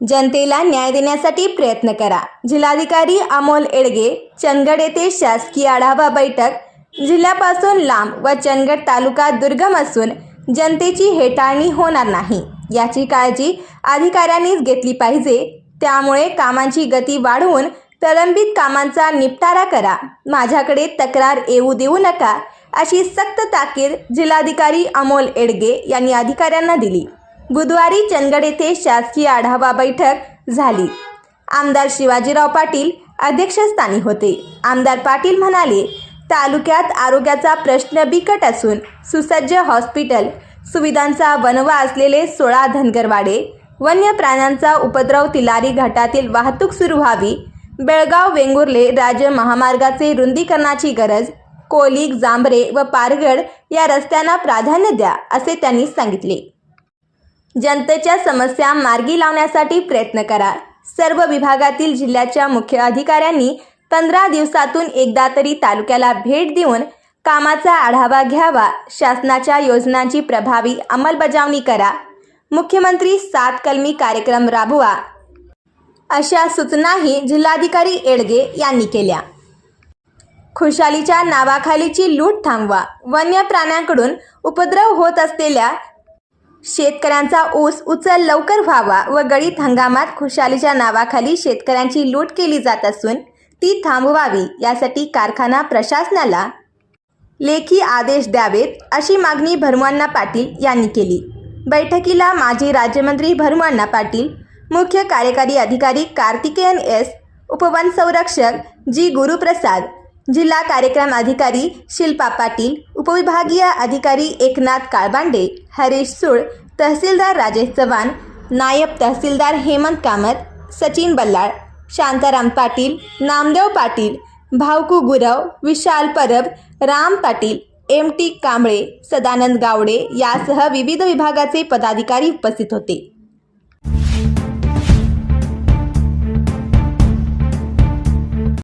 जनतेला न्याय देण्यासाठी प्रयत्न करा. जिल्हाधिकारी अमोल एडगे चंदगड येथे शासकीय आढावा बैठक जिल्ह्यापासून लांब व चंदगड तालुका दुर्गम असून जनतेची हेटाळणी होणार नाही. याची काळजी अधिकाऱ्यांनीच घेतली पाहिजे. त्यामुळे कामांची गती वाढवून प्रलंबित कामांचा निपटारा करा. माझ्याकडे तक्रार येऊ देऊ नका अशी सक्त ताकीद जिल्हाधिकारी अमोल एडगे यांनी अधिकाऱ्यांना दिली. बुधवारी चंदगड येथे शासकीय आढावा बैठक झाली. आमदार शिवाजीराव पाटील अध्यक्षस्थानी होते. आमदार पाटील म्हणाले तालुक्यात आरोग्याचा प्रश्न बिकट असून सुसज्ज हॉस्पिटल सुविधांचा वनवा असलेले सोळा धनगरवाडे वन्य प्राण्यांचा उपद्रव तिलारी घाटातील वाहतूक सुरू व्हावी बेळगाव वेंगुर्ले राज्य महामार्गाचे रुंदीकरणाची गरज कोलिक जांभरे व पारगड या रस्त्यांना प्राधान्य द्या असे त्यांनी सांगितले. जनतेच्या समस्या मार्गी लावण्यासाठी प्रयत्न करा. सर्व विभागातील जिल्ह्याच्या मुख्य अधिकाऱ्यांनी पंधरा दिवसातून एकदा तरी तालुक्याला भेट देऊन कामाचा आढावा घ्यावा. शासनाच्या योजनांची प्रभावी अंमलबजावणी करा. मुख्यमंत्री सात कलमी कार्यक्रम राबवा. अशा सूचनाही जिल्हाधिकारी एडगे यांनी केल्या. खुशालीच्या नावाखालीची लूट थांबवा. वन्य प्राण्यांकडून उपद्रव होत असलेल्या शेतकऱ्यांचा ऊस उचल लवकर व्हावा व गळीत हंगामात खुशालीच्या नावाखाली शेतकऱ्यांची लूट केली जात असून ती थांबवावी यासाठी कारखाना प्रशासनाला लेखी आदेश द्यावेत अशी मागणी भरमण्णा पाटील यांनी केली. बैठकीला माजी राज्यमंत्री भरमण्णा पाटील मुख्य कार्यकारी अधिकारी कार्तिकेयन एस उपवन संरक्षक जी गुरुप्रसाद जिल्हा कार्यक्रम अधिकारी शिल्पा पाटील उपविभागीय अधिकारी एकनाथ काळबांडे हरीश सुळ तहसीलदार राजेश चव्हाण नायब तहसीलदार हेमंत कामत सचिन बल्लाळ शांताराम पाटील नामदेव पाटील भावकू गुरव विशाल परब राम पाटील एम टी कांबळे सदानंद गावडे यासह विविध विभागाचे पदाधिकारी उपस्थित होते.